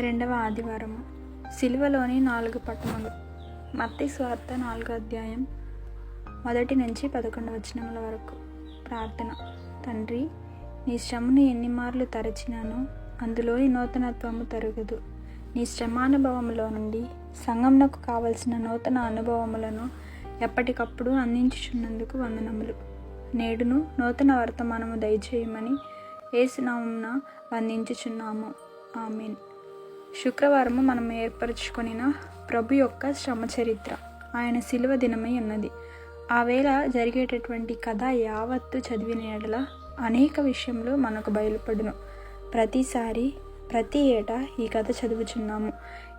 రెండవ ఆదివారము. సిలువలోని నాలుగు పట్టణములు. మత్తి స్వార్థ నాలుగో అధ్యాయం మొదటి నుంచి పదకొండు వచనముల వరకు. ప్రార్థన. తండ్రి నీ శ్రమను ఎన్ని మార్లు తరచినానో అందులోని నూతనత్వము తరగదు. నీ శ్రమానుభవములో నుండి సంఘంనకు కావలసిన నూతన అనుభవములను ఎప్పటికప్పుడు అందించుచున్నందుకు వందనములు. నేడును నూతన వర్తమానము దయచేయమని ఏసునామమున వందించుచున్నాము. ఆమెన్. శుక్రవారము మనం ఏర్పరచుకొనిన ప్రభు యొక్క శ్రమ చరిత్ర ఆయన శిలువ దినమై ఉన్నది. ఆ వేళ జరిగేటటువంటి కథ యావత్తు చదివిన ఎడల అనేక విషయంలో మనకు బయలుపడును. ప్రతిసారి ప్రతి ఏటా ఈ కథ చదువుచున్నాము.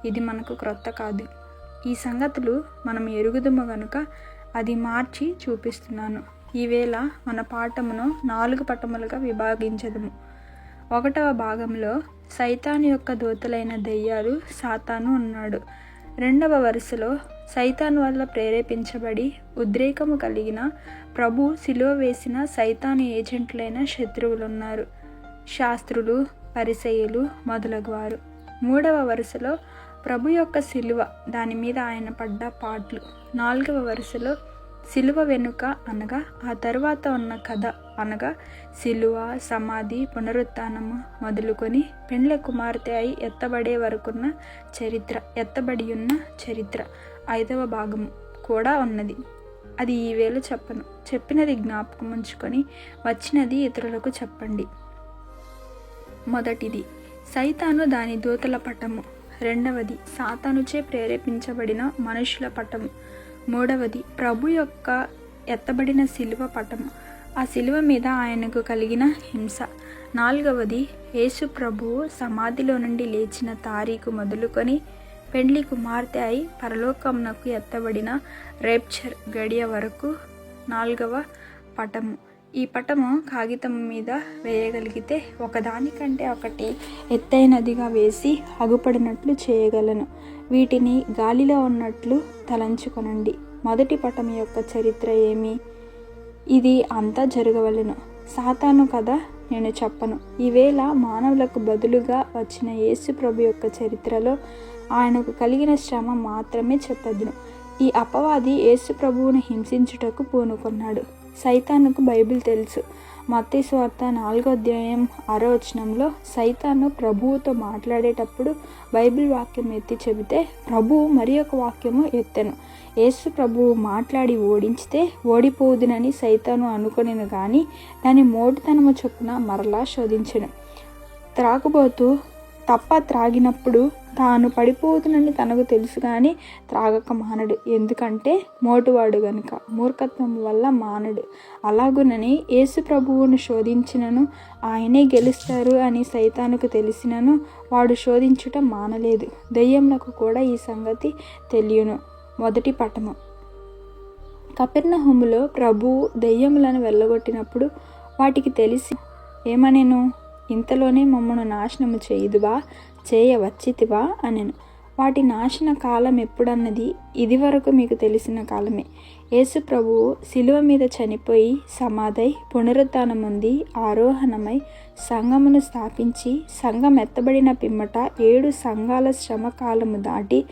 ఇది మనకు క్రొత్త కాదు. ఈ సంగతులు మనం ఎరుగుదము గనుక అది మార్చి చూపిస్తున్నాను. ఈవేళ మన పాఠమును నాలుగు పటములుగా విభాగించదము. ఒకటవ భాగంలో సైతాను యొక్క దూతలైన దెయ్యాలు సాతాను ఉన్నాడు రెండవ వరుసలో సైతాన్ వల్ల ప్రేరేపించబడి ఉద్రేకము కలిగిన ప్రభు సిలువ వేసిన సైతాను ఏజెంట్లైన శత్రువులున్నారు. శాస్త్రులు పరిసయులు మొదలగువారు. మూడవ వరుసలో ప్రభు యొక్క సిలువ దాని మీద ఆయన పడ్డ పాటలు. నాలుగవ వరుసలో సిలువ వెనుక అనగా ఆ తర్వాత ఉన్న కథ అనగా సిలువ సమాధి పునరుత్నము మొదలుకొని పెండ్ల కుమార్తె అయి ఎత్తబడే వరకున్న చరిత్ర ఎత్తబడి ఉన్న చరిత్ర ఐదవ భాగము కూడా ఉన్నది. అది ఈవేళ చెప్పను. చెప్పినది జ్ఞాపకం ఉంచుకొని వచ్చినది ఇతరులకు చెప్పండి. మొదటిది సైతాను దాని దూతల పటము. రెండవది సాతానుచే ప్రేరేపించబడిన మనుషుల పటము. మూడవది ప్రభు యొక్క ఎత్తబడిన శిలువ పటము ఆ శిలువ మీద ఆయనకు కలిగిన హింస. నాలుగవది యేసు ప్రభువు సమాధిలో నుండి లేచిన తారీఖు మొదలుకొని పెండ్లి కుమార్తె అయి పరలోకమునకు ఎత్తబడిన రేప్చర్ గడియ వరకు. నాలుగవ పటము ఈ పటము కాగితం మీద వేయగలిగితే ఒకదానికంటే ఒకటి ఎత్తైనదిగా వేసి అగుపడినట్లు చేయగలను. వీటిని గాలిలో ఉన్నట్లు తలంచుకొనండి. మొదటి పటం యొక్క చరిత్ర ఏమి? ఇది అంతా జరగవలెను. సాతాను కదా నేను చెప్పను. ఈవేళ మానవులకు బదులుగా వచ్చిన యేసు ప్రభు యొక్క చరిత్రలో ఆయనకు కలిగిన శ్రమ మాత్రమే చెప్పదును. ఈ అపవాది యేసు ప్రభువును హింసించుటకు పూనుకున్నాడు. సైతానుకు బైబిల్ తెలుసు. మత్తయి స్వార్త నాలుగో అధ్యాయం ఆరో వచనంలో సైతాను ప్రభువుతో మాట్లాడేటప్పుడు బైబిల్ వాక్యం ఎత్తి చెబితే ప్రభువు మరి ఒక వాక్యము ఎత్తెను. యేసు ప్రభువు మాట్లాడి ఓడించితే ఓడిపోదునని సైతాను అనుకునేను కానీ దాని మోటుతనము చొప్పున మరలా శోధించను. త్రాగుబోతూ తప్ప త్రాగినప్పుడు తాను పడిపోతునని తనకు తెలుసు కానీ త్రాగక మానడు. ఎందుకంటే మోటువాడు గనుక మూర్ఖత్వం వల్ల మానడు. అలాగునని యేసు ప్రభువును శోధించినను ఆయనే గెలుస్తారు అని సైతానుకు తెలిసినను వాడు శోధించుట మానలేదు. దెయ్యములకు కూడా ఈ సంగతి తెలియను. మొదటి పటము కపిర్ణహములో ప్రభువు దెయ్యములను వెళ్ళగొట్టినప్పుడు వాటికి తెలిసి ఏమనేను? ఇంతలోనే మమ్మను నాశనము చేయుదువా? చేయవచ్చితివా? అనెను. వాటి నాశన కాలం ఎప్పుడన్నది? ఇదివరకు మీకు తెలిసిన కాలమే. యేసు ప్రభువు శిలువ మీద చనిపోయి సమాధై పునరుద్ధానముంది ఆరోహణమై సంఘమును స్థాపించి సంఘం ఎత్తబడిన పిమ్మట ఏడు సంఘాల శ్రమకాలము దాటి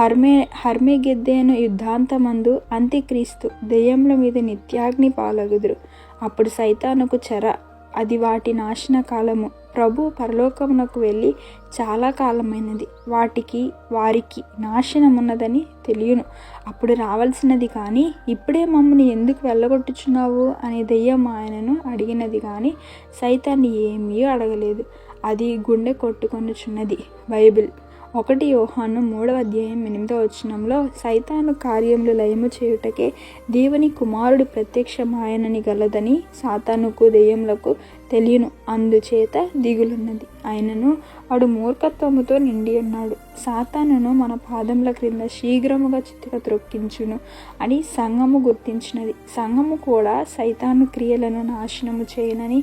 హర్మే హర్మేగెద్దేను యుద్ధాంతమందు అంత్యక్రీస్తు దెయ్యముల మీద నిత్యాగ్ని పాలగుదురు. అప్పుడు సైతానుకు చెర అది వాటి నాశన కాలము ప్రభు పరలోకమునకు వెళ్ళి చాలా కాలమైనది. వాటికి వారికి నాశనమున్నదని తెలియను. అప్పుడు రావాల్సినది కానీ ఇప్పుడే మమ్మల్ని ఎందుకు వెళ్ళగొట్టుచున్నావు అనే దెయ్యం ఆయనను అడిగినది కానీ సైతాన్ని ఏమీ అడగలేదు. అది గుండె కొట్టుకొనుచున్నది. బైబిల్ ఒకటి యోహాను మూడవ అధ్యాయం ఎనిమిదవ వచనంలో సైతాను కార్యములు లయము చేయుటకే దేవుని కుమారుడు ప్రత్యక్షమాయనని గలదని సాతానుకు దెయ్యములకు తెలియను. అందుచేత దిగులున్నది. ఆయనను వాడు మూర్ఖత్వముతో నిండి ఉన్నాడు. సాతానును మన పాదముల క్రింద శీఘ్రముగా చితిక త్రొక్కించును అని సంఘము గుర్తించినది. సంఘము కూడా సైతాను క్రియలను నాశనము చేయనని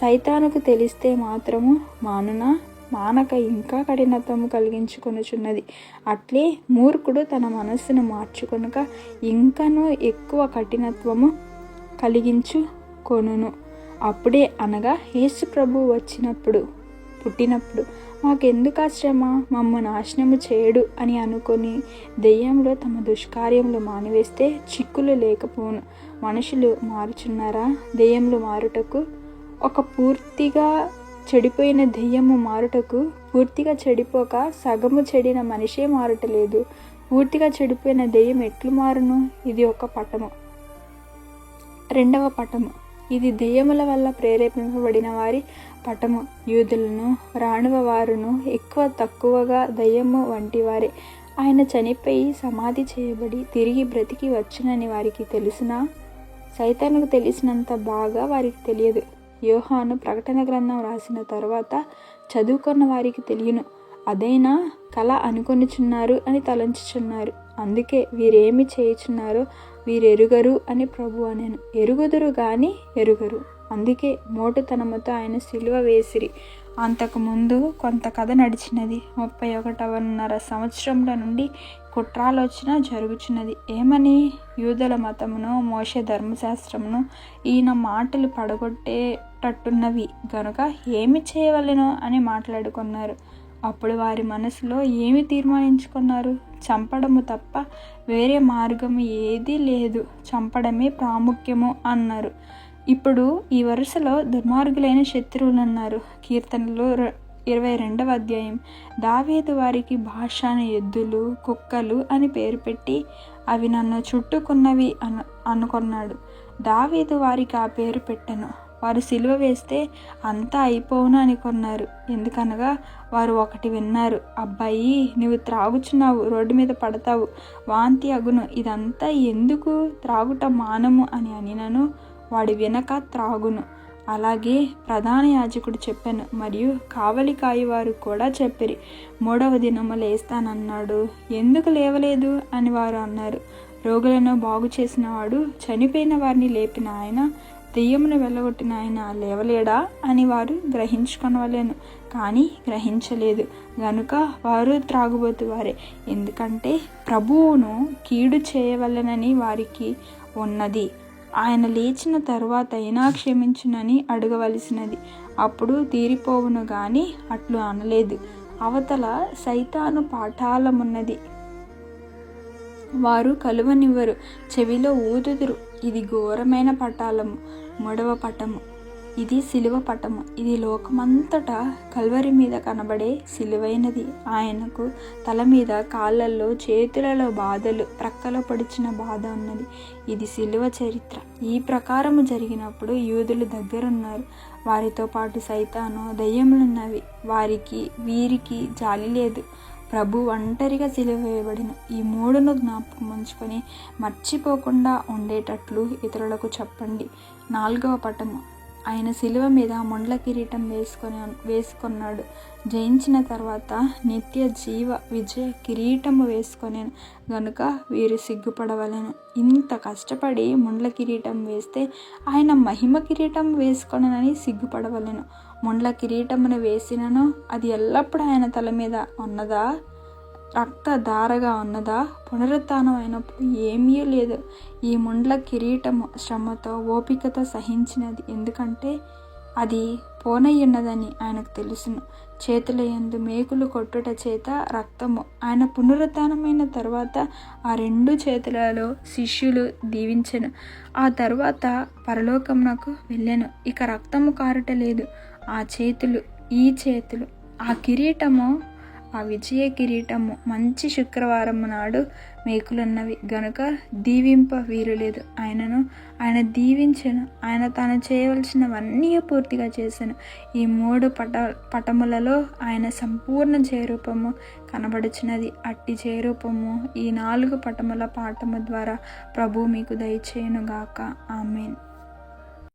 సైతానుకు తెలిస్తే మాత్రము మానునా? మానక ఇంకా కఠినత్వము కలిగించుకొనుచున్నది. అట్లే మూర్ఖుడు తన మనస్సును మార్చుకొనుక ఇంకనూ ఎక్కువ కఠినత్వము కలిగించు కొనును అప్పుడే అనగా యేసు ప్రభు వచ్చినప్పుడు పుట్టినప్పుడు మాకెందుకు ఆ శ్రమ మమ్మ నాశనము చేయడు అని అనుకొని దెయ్యంలో తమ దుష్కార్యములు మానివేస్తే చిక్కులు లేకపోను మనుషులు మారుచున్నారా? దెయ్యంలో మారుటకు ఒక పూర్తిగా చెడిపోయిన దెయ్యము మారుటకు పూర్తిగా చెడిపోక సగము చెడిన మనిషే మారుటలేదు. పూర్తిగా చెడిపోయిన దెయ్యం ఎట్లు మారును? ఇది ఒక పటము. రెండవ పటము. ఇది దెయ్యముల వల్ల ప్రేరేపింపబడిన వారి పటము. యూదులను రాణువ వారును ఎక్కువ తక్కువగా దయ్యము వంటి వారే. ఆయన చనిపోయి సమాధి చేయబడి తిరిగి బ్రతికి వచ్చునని వారికి తెలిసినా సైతానికి తెలిసినంత బాగా వారికి తెలియదు. యోహాను ప్రకటన గ్రంథం రాసిన తర్వాత చదువుకున్న వారికి తెలియను. అదైనా కళ అనుకొనిచున్నారు అని తలంచుచున్నారు. అందుకే వీరేమి చేయుచున్నారో వీరెరుగరు అని ప్రభు అనేను. ఎరుగుదురు కానీ ఎరుగరు. అందుకే మోటుతనముతో ఆయన సిలువ వేసిరి. అంతకుముందు కొంత కథ నడిచినది. ముప్పై ఒకటవన్నర సంవత్సరంలో నుండి కుట్రాలోచన జరుగుచున్నది. ఏమని? యూదుల మతమును మోషే ధర్మశాస్త్రమును ఈయన మాటలు పడగొట్టేటట్టున్నవి. గనుక ఏమి చేయవలెనో? అని మాట్లాడుకున్నారు. అప్పుడు వారి మనసులో ఏమి తీర్మానించుకున్నారు? చంపడము తప్ప వేరే మార్గం ఏదీ లేదు. చంపడమే ప్రాముఖ్యము అన్నారు. ఇప్పుడు ఈ వరుసలో దుర్మార్గులైన శత్రువులు అన్నారు కీర్తనలో ఇరవై రెండవ అధ్యాయం. దావేదు వారికి భాషాన ఎద్దులు కుక్కలు అని పేరు పెట్టి అవి నన్ను చుట్టుకున్నవి అను అనుకున్నాడు. దావేదు వారికి ఆ పేరు పెట్టను. వారు సిలువ వేస్తే అంతా అయిపోవును అనుకున్నారు ఎందుకనగా వారు ఒకటి విన్నారు. అబ్బాయి నువ్వు త్రాగుచున్నావు రోడ్డు మీద పడతావు వాంతి అగును ఇదంతా ఎందుకు? త్రాగుట మానము అని అనినను. వాడి వెనక త్రాగును. అలాగే ప్రధాన యాజకుడు చెప్పాను మరియు కావలి కాయవారు కూడా చెప్పిరి మూడవ దినము లేస్తానన్నాడు. ఎందుకు లేవలేదు? అని వారు అన్నారు. రోగులను బాగు చేసిన వాడు చనిపోయిన వారిని లేపిన ఆయన దెయ్యమును వెళ్ళగొట్టిన ఆయన లేవలేడా? అని వారు గ్రహించుకొనవలేను. కానీ గ్రహించలేదు. గనుక వారు త్రాగుబోతు వారే. ఎందుకంటే ప్రభువును కీడు చేయవలెనని వారికి ఉన్నది. ఆయన లేచిన తరువాత అయినా క్షమించునని అడగవలసినది. అప్పుడు తీరిపోవును గాని అట్లు అనలేదు. అవతల సైతాను పాఠాలమున్నది. వారు కలువనివ్వరు. చెవిలో ఊదుదురు. ఇది ఘోరమైన పటాలము మూడవ పటము. ఇది సిలువ పటము. ఇది లోకమంతటా కల్వరి మీద కనబడే సిలువైనది. ఆయనకు తల మీద కాళ్ళల్లో చేతులలో బాధలు ప్రక్కలో పొడిచిన బాధ ఉన్నది. ఇది సిలువ చరిత్ర. ఈ ప్రకారము జరిగినప్పుడు యూదులు దగ్గరున్నారు. వారితో పాటు సైతాను దయ్యములున్నవి. వారికి వీరికి జాలి లేదు. ప్రభు ఒంటరిగా సిలువేయబడిన ఈ మూడును జ్ఞాపకం ఉంచుకొని మర్చిపోకుండా ఉండేటట్లు ఇతరులకు చెప్పండి. నాలుగవ పటము. ఆయన శిలువ మీద మొండ్ల కిరీటం వేసుకొని వేసుకున్నాడు. జయించిన తర్వాత నిత్య జీవ విజయ కిరీటము వేసుకొని గనుక వీరు సిగ్గుపడవలను. ఇంత కష్టపడి ముండ్ల కిరీటం వేస్తే ఆయన మహిమ కిరీటం వేసుకొనని సిగ్గుపడవలను. ముండ్ల కిరీటమును వేసినను అది ఎల్లప్పుడూ ఆయన తల మీద ఉన్నదా? రక్తధారగా ఉన్నదా? పునరుత్నం అయినప్పుడు ఏమీ లేదు. ఈ ముండ్ల కిరీటము శ్రమతో ఓపికతో సహించినది. ఎందుకంటే అది పోనయ్యున్నదని ఆయనకు తెలుసును. చేతుల ఎందు మేకులు కొట్టుట చేత రక్తము. ఆయన పునరుత్నమైన తర్వాత ఆ రెండు చేతులలో శిష్యులు దీవించను. ఆ తర్వాత పరలోకమునకు వెళ్ళాను. ఇక రక్తము కారట లేదు. ఆ చేతులు ఈ చేతులు ఆ కిరీటము ఆ విజయ కిరీటము మంచి శుక్రవారం నాడు మేకులున్నవి. గనుక దీవింప వీరు లేదు ఆయనను ఆయన దీవించను. ఆయన తాను చేయవలసినవన్నీ పూర్తిగా చేశాను ఈ మూడు పట పటములలో ఆయన సంపూర్ణ చేరూపము కనబడుచున్నది. అట్టి చేరూపము ఈ నాలుగు పటముల పాఠము ద్వారా ప్రభు మీకు దయచేయునుగాక. ఆమెన్.